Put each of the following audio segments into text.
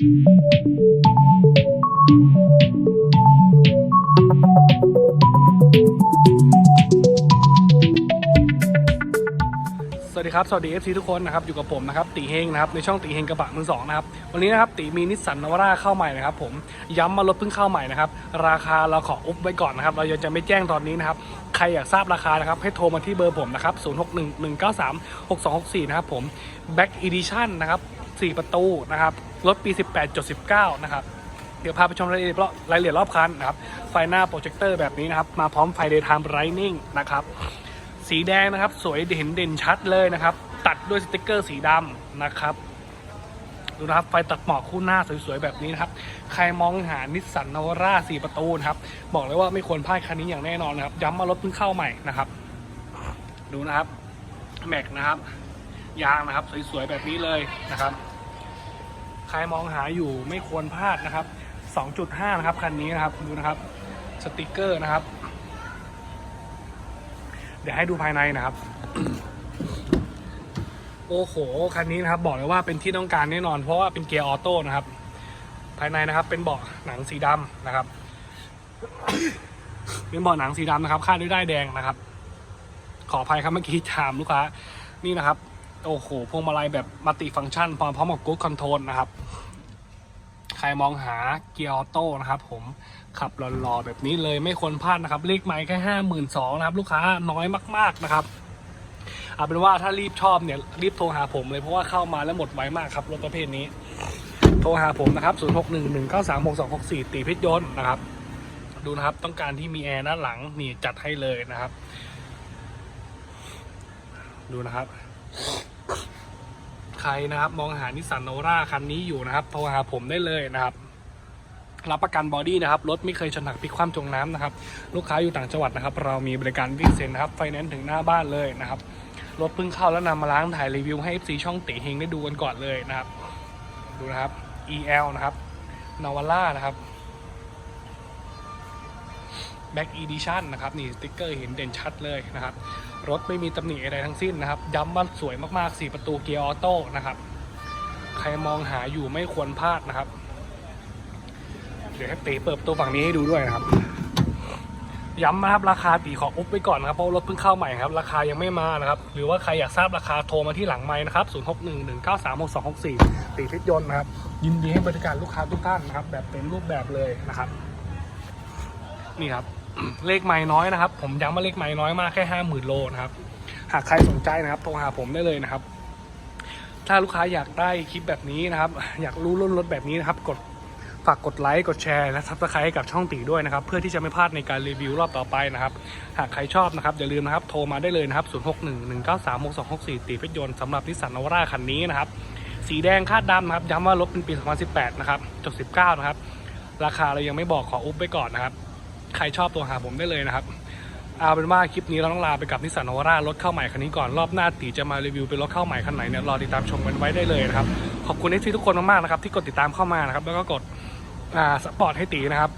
สวัสดีครับ สวัสดี FC ทุกคนนะครับ อยู่กับผมนะครับตีเฮงนะครับในช่องตีเฮงกระบะมือสองนะครับ วันนี้นะครับตีมีนิสสันนวาร่าเข้าใหม่นะครับผมย้ำมารถเพิ่งเข้าใหม่นะครับ ราคาเราขออุบไว้ก่อนนะครับ เรายังจะไม่แจ้งตอนนี้นะครับ ใครอยากทราบราคานะครับ ให้โทรมาที่เบอร์ผมนะครับ 0611936264 นะครับผม Back Edition นะครับ 4 ประตูนะครับ รถปี 18.19 นะครับ เดี๋ยวพาไปชมรายละเอียดรอบรายละเอียดรอบคันนะครับ ไฟหน้าโปรเจคเตอร์แบบนี้นะครับ มาพร้อมไฟ Daytime Running นะครับ สีแดงนะครับ สวยเห็นเด่นชัดเลยนะครับ ตัดด้วยสติกเกอร์สีดำนะครับ ดูนะครับ ไฟตัดหมอกคู่หน้าสวยๆแบบนี้นะครับ ใครมองหานิสสันนาวาร่า4ประตูนะครับ บอกเลยว่าไม่ควรพลาดคันนี้อย่างแน่นอนนะครับ ย้ำมารถเพิ่งเข้าใหม่นะครับ ดูนะครับ แม็กนะครับ ยางนะครับ สวยๆแบบนี้เลยนะครับ ใครมองหาอยู่ไม่ควรพลาดนะครับ 2.5 นะครับคันนี้นะครับดูนะครับสติกเกอร์นะครับ เดี๋ยวให้ดูภายในนะครับ โอ้โหคันนี้นะครับ บอกเลยว่าเป็นที่ต้องการแน่นอน เพราะว่าเป็นเกียร์ออโต้นะครับ ภายในนะครับ เป็นเบาะหนังสีดำนะครับ เป็นเบาะหนังสีดำนะครับคาดด้วยด้ายแดงนะครับ ขออภัยครับเมื่อกี้ถามลูกค้านี่นะครับ โอ้โหพวงมาลัยแบบมัลติฟังก์ชันพร้อมพร้อมกับกู๊ดคอนโทรลนะครับ ใครมองหาเกียร์ออโต้นะครับผมขับหล่อๆแบบนี้เลยไม่ควรพลาดนะครับ เลขไม้แค่ห้าหมื่นสองนะครับ ลูกค้าน้อยมาก ๆนะครับเอาเป็นว่าถ้ารีบชอบเนี่ยรีบโทรหาผมเลยเพราะว่าเข้ามาแล้วหมดไวมากครับรถประเภทนี้ โทรหาผมนะครับ 0 6 1 1 9 3 6 2 6 4 ตีเพชรยนต์นะครับ ดูนะครับต้องการที่มีแอร์ด้านหลังนี่จัดให้เลยนะครับ ดูนะครับ ใครนะครับมองหานิสสันโนราคันนี้อยู่นะครับโทรหาผมได้เลยนะครับ รับประกันบอดี้นะครับรถไม่เคยชนหักพลิกคว่ำจมน้ำนะครับ ลูกค้าอยู่ต่างจังหวัดนะครับ เรามีบริการวิ่งเซ็นนะครับไฟแนนซ์ถึงหน้าบ้านเลยนะครับรถเพิ่งเข้าแล้วนำมาล้างถ่ายรีวิวให้ FC ช่องติเฮงได้ดูกันก่อนเลยนะครับ ดูนะครับ EL นะครับนาวาร่านะครับ Back Edition นะครับ นี่สติ๊กเกอร์เห็นเด่นชัดเลยนะครับ รถไม่มีตำหนิอะไรทั้งสิ้นนะครับ ย้ำว่าสวยมากๆ 4 ประตูเกียร์ออโต้นะครับ ใครมองหาอยู่ไม่ควรพลาดนะครับ เดี๋ยวให้ตีเปิดประตูฝั่งนี้ให้ดูด้วยนะครับ ย้ำนะครับราคาตีขออุบไว้ก่อนนะครับเพราะรถเพิ่งเข้าใหม่ครับ ราคายังไม่มานะครับ หรือว่าใครอยากทราบราคาโทรมาที่หลังไม้นะครับ 0 6 1 1 9 3 6 2 6 4ตีเพชรยนต์นะครับ ยินดีให้บริการลูกค้าทุกท่านนะครับ แบบเต็มรูปแบบเลยนะครับ นี่ครับ เลขไม้น้อยนะครับ ผมย้ำว่าเลขไม้น้อยมากแค่ห้าหมื่นโลนะครับ หากใครสนใจนะครับโทรหาผมได้เลยนะครับ ถ้าลูกค้าอยากได้คลิปแบบนี้นะครับ อยากรู้รุ่นรถแบบนี้นะครับ กดฝากกดไลค์กดแชร์และซับสไครต์ให้กับช่องตีด้วยนะครับ เพื่อที่จะไม่พลาดในการรีวิวรอบต่อไปนะครับ หากใครชอบนะครับอย่าลืมนะครับโทรมาได้เลยนะครับ 0 6 1 1 9 3 6 2 6 4 ตีเพชรยนต์สำหรับนิสสันนวาร่าคันนี้นะครับ สีแดงคาดดำนะครับย้ำว่ารถเป็นปี 2018 นะครับจบ19 นะครับ ราคาเรายังไม่บอกขออุบไปก่อนนะครับ ใครชอบตัวหาผมได้เลยนะครับเอาเป็นว่าคลิปนี้เราต้องลาไปกับนิสสันนวาร่ารถเข้าใหม่คันนี้ก่อนรอบหน้าตีจะมารีวิวเป็นรถเข้าใหม่คันไหนเนี่ยรอติดตามชมกันไว้ได้เลยนะครับขอบคุณที่ทุกคนมากๆนะครับที่กดติดตามเข้ามานะครับแล้วก็กดอ่าสปอร์ตให้ตีนะครับ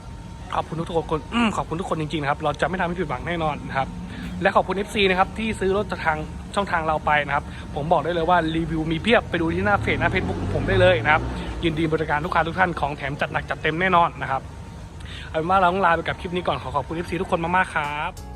ขอบคุณทุกคนขอบคุณทุกคนจริงๆนะครับเราจะไม่ทำให้ผิดหวังแน่นอนนะครับและขอบคุณ FC นะครับที่ซื้อรถจากทางช่องทางเราไปนะครับ ผมบอกได้เลยว่ารีวิวมีเพียบไปดูที่หน้าเพจหน้าเฟซบุ๊กผมได้เลยนะครับยินดีบริการลูกค้าทุกท่านของแถมจัดหนักจัดเต็มแน่นอนนะครับ เอาเป็นว่าเราต้องลาไปกับคลิปนี้ก่อนขอขอบคุณ FC ทุกคนมากๆครับ